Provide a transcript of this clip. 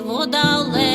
вода далеке.